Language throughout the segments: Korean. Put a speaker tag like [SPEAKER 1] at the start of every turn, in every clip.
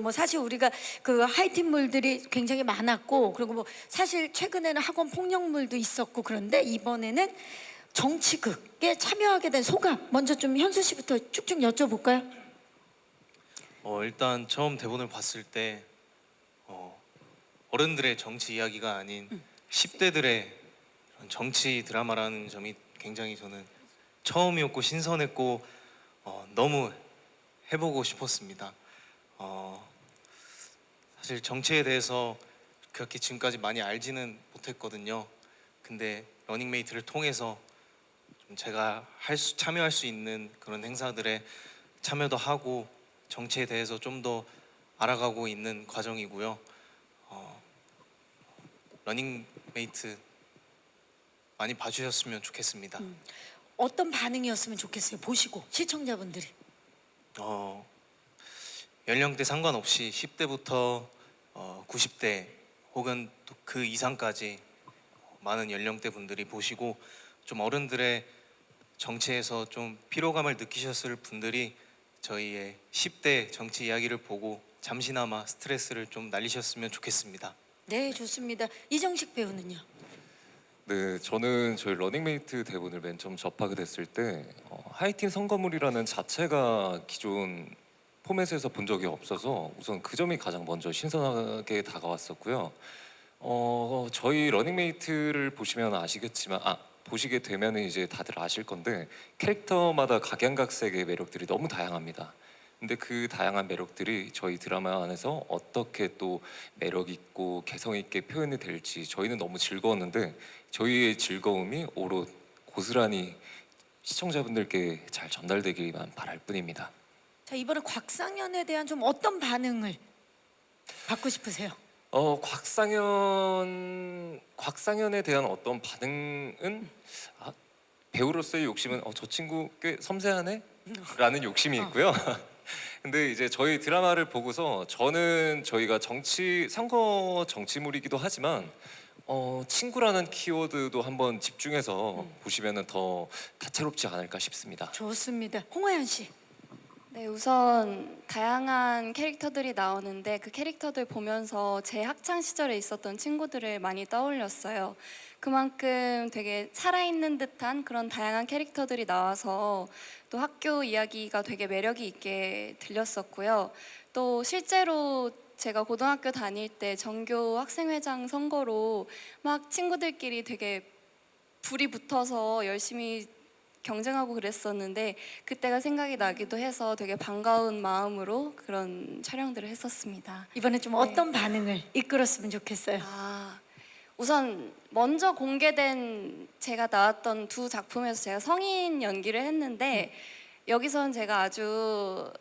[SPEAKER 1] 뭐 사실 우리가 그 하이틴물들이 굉장히 많았고 그리고 뭐 사실 최근에는 학원 폭력물도 있었고 그런데 이번에는 정치극에 참여하게 된 소감 먼저 좀 현수 씨부터 쭉쭉 여쭤볼까요?
[SPEAKER 2] 어, 일단 처음 대본을 봤을 때 어, 어른들의 정치 이야기가 아닌 10대들의 정치 드라마라는 점이 굉장히 저는 처음이었고 신선했고 어, 너무 해보고 싶었습니다. 어, 사실 정치에 대해서 그렇게 지금까지 많이 알지는 못했거든요. 근데 러닝메이트를 통해서 좀 제가 할 수, 참여할 수 있는 그런 행사들에 참여도 하고 정치에 대해서 좀 더 알아가고 있는 과정이고요. 어, 러닝메이트 많이 봐주셨으면 좋겠습니다.
[SPEAKER 1] 어떤 반응이었으면 좋겠어요 보시고 시청자분들이
[SPEAKER 2] 어, 연령대 상관없이 10대부터 어, 90대 혹은 또그 이상까지 많은 연령대 분들이 보시고 좀 어른들의 정치에서 좀 피로감을 느끼셨을 분들이 저희의 10대 정치 이야기를 보고 잠시나마 스트레스를 좀 날리셨으면 좋겠습니다.
[SPEAKER 1] 네 좋습니다 이정식 배우는요
[SPEAKER 3] 네, 저는 저희 러닝메이트 대본을 맨 처음 접하게 됐을 때 어, 하이틴 선거물이라는 자체가 기존 포맷에서 본 적이 없어서 우선 그 점이 가장 먼저 신선하게 다가왔었고요. 어, 저희 러닝메이트를 보시면 아시겠지만 아 보시게 되면 이제 다들 아실 건데 캐릭터마다 각양각색의 매력들이 너무 다양합니다. 근데 그 다양한 매력들이 저희 드라마 안에서 어떻게 또 매력 있고 개성 있게 표현이 될지 저희는 너무 즐거웠는데 저희의 즐거움이 오롯 고스란히 시청자분들께 잘 전달되기만 바랄 뿐입니다.
[SPEAKER 1] 자 이번에 곽상현에 대한 좀 어떤 반응을 받고 싶으세요?
[SPEAKER 3] 어 곽상현 곽상현에 대한 어떤 반응은 아, 배우로서의 욕심은 어, 저 친구 꽤 섬세하네라는 욕심이 있고요. 근데 이제 저희 드라마를 보고서 저는 저희가 정치 선거 정치물이기도 하지만 어, 친구라는 키워드도 한번 집중해서 보시면은 더 다채롭지 않을까 싶습니다.
[SPEAKER 1] 좋습니다 홍화연 씨
[SPEAKER 4] 네, 우선 다양한 캐릭터들이 나오는데 그 캐릭터들 보면서 제 학창 시절에 있었던 친구들을 많이 떠올렸어요. 그만큼 되게 살아있는 듯한 그런 다양한 캐릭터들이 나와서 또 학교 이야기가 되게 매력이 있게 들렸었고요. 또 실제로 제가 고등학교 다닐 때 전교 학생회장 선거로 막 친구들끼리 되게 불이 붙어서 열심히 경쟁하고 그랬었는데 그때가 생각이 나기도 해서 되게 반가운 마음으로 그런 촬영들을 했었습니다.
[SPEAKER 1] 이번에 좀 어떤 반응을 이끌었으면 좋겠어요
[SPEAKER 4] 아, 우선 먼저 공개된 제가 나왔던 두 작품에서 제가 성인 연기를 했는데 여기서는 제가 아주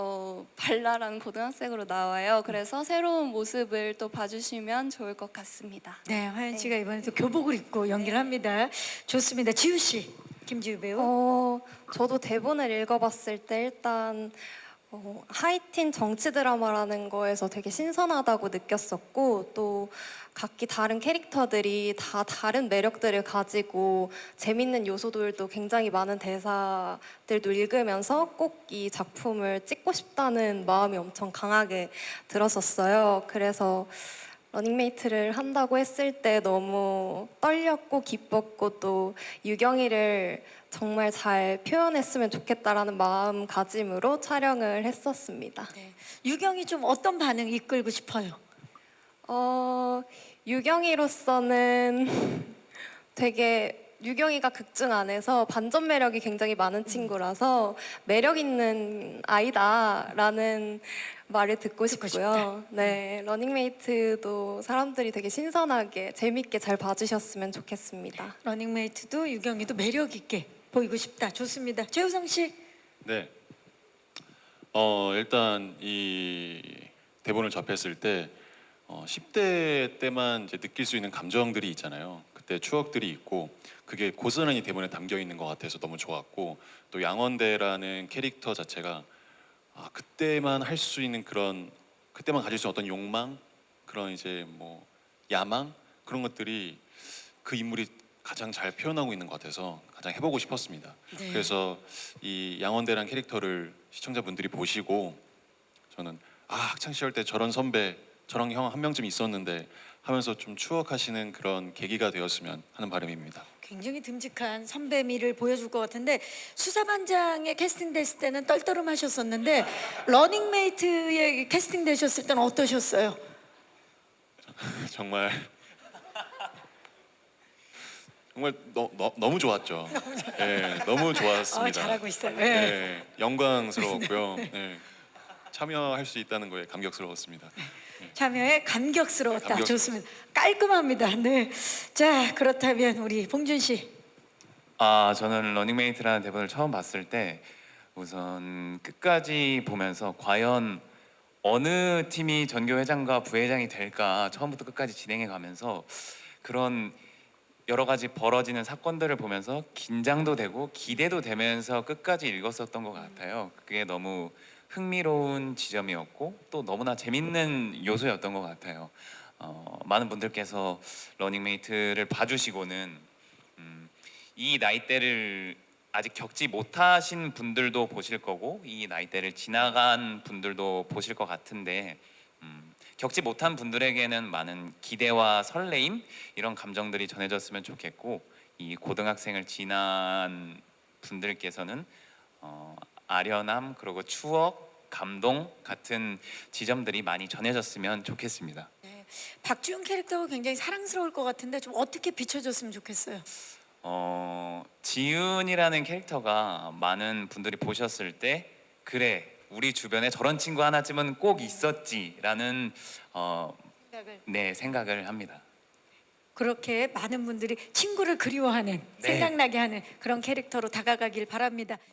[SPEAKER 4] 어, 발랄한 고등학생으로 나와요. 그래서 새로운 모습을 또 봐주시면 좋을 것 같습니다.
[SPEAKER 1] 네, 화연 씨가 이번에 또 교복을 입고 연기를 합니다. 좋습니다. 지우 씨, 김지우 배우.
[SPEAKER 5] 어, 저도 대본을 읽어봤을 때 일단 어, 하이틴 정치 드라마라는 거에서 되게 신선하다고 느꼈었고 또 각기 다른 캐릭터들이 다 다른 매력들을 가지고 재밌는 요소들도 굉장히 많은 대사들도 읽으면서 꼭 이 작품을 찍고 싶다는 마음이 엄청 강하게 들었었어요. 그래서 러닝메이트를 한다고 했을 때 너무 떨렸고 기뻤고 또 유경이를 정말 잘 표현했으면 좋겠다라는 마음가짐으로 촬영을 했었습니다.
[SPEAKER 1] 네. 유경이 좀 어떤 반응 이끌고 싶어요?
[SPEAKER 5] 어, 유경이로서는 되게 유경이가 극중 안에서 반전 매력이 굉장히 많은 친구라서 매력 있는 아이다라는 말을 듣고
[SPEAKER 1] 듣고
[SPEAKER 5] 싶고요. 네, 러닝메이트도 사람들이 되게 신선하게 재밌게 잘 봐주셨으면 좋겠습니다.
[SPEAKER 1] 러닝메이트도 유경이도 매력 있게 보이고 싶다. 좋습니다. 최우성 씨.
[SPEAKER 6] 네. 어 일단 이 대본을 접했을 때 어, 10대 때만 이제 느낄 수 있는 감정들이 있잖아요. 그때 추억들이 있고 그게 고스란히 대본에 담겨 있는 것 같아서 너무 좋았고 또 양원대라는 캐릭터 자체가 아, 그때만 할 수 있는 그런 그때만 가질 수 있는 어떤 욕망 그런 이제 뭐 야망 그런 것들이 그 인물이 가장 잘 표현하고 있는 것 같아서 가장 해보고 싶었습니다.
[SPEAKER 1] 네.
[SPEAKER 6] 그래서 이 양원대란 캐릭터를 시청자분들이 보시고 저는 아 학창 시절 때 저런 선배, 저런 형한 명쯤 있었는데 하면서 좀 추억하시는 그런 계기가 되었으면 하는 바람입니다.
[SPEAKER 1] 굉장히 듬직한 선배미를 보여줄 것 같은데 수사반장에 캐스팅됐을 때는 떨떠름하셨었는데 러닝메이트에 캐스팅되셨을 때는 어떠셨어요?
[SPEAKER 6] 정말 정말 너, 너, 너무 좋았죠. 예, 너무 좋았습니다.
[SPEAKER 1] 아, 잘하고 있어요. 예.
[SPEAKER 6] 예, 영광스러웠고요. 예, 참여할 수 있다는 거에 감격스러웠습니다.
[SPEAKER 1] 참여에 감격스러웠다.
[SPEAKER 6] 감격-
[SPEAKER 1] 좋습니다. 깔끔합니다. 네. 자 그렇다면 우리 봉준 씨.
[SPEAKER 7] 아 저는 러닝메이트라는 대본을 처음 봤을 때 우선 끝까지 보면서 과연 어느 팀이 전교 회장과 부회장이 될까 처음부터 끝까지 진행해 가면서 그런 여러 가지 벌어지는 사건들을 보면서 긴장도 되고 기대도 되면서 끝까지 읽었었던 것 같아요. 그게 너무 흥미로운 지점이었고 또 너무나 재밌는 요소였던 것 같아요. 어, 많은 분들께서 러닝메이트를 봐주시고는 음, 이 나이대를 아직 겪지 못하신 분들도 보실 거고 이 나이대를 지나간 분들도 보실 것 같은데 음, 겪지 못한 분들에게는 많은 기대와 설레임 이런 감정들이 전해졌으면 좋겠고 이 고등학생을 지난 분들께서는 어, 아련함 그리고 추억 감동 같은 지점들이 많이 전해졌으면 좋겠습니다.
[SPEAKER 1] 박주영 캐릭터가 굉장히 사랑스러울 것 같은데 좀 어떻게 비춰줬으면 좋겠어요.
[SPEAKER 7] 어, 지윤이라는 캐릭터가 많은 분들이 보셨을 때 그래 우리 주변에 저런 친구 하나쯤은 꼭 있었지라는 어,
[SPEAKER 1] 생각을
[SPEAKER 7] 네 생각을 합니다.
[SPEAKER 1] 그렇게 많은 분들이 친구를 그리워하는
[SPEAKER 7] 네.
[SPEAKER 1] 생각나게 하는 그런 캐릭터로 다가가길 바랍니다.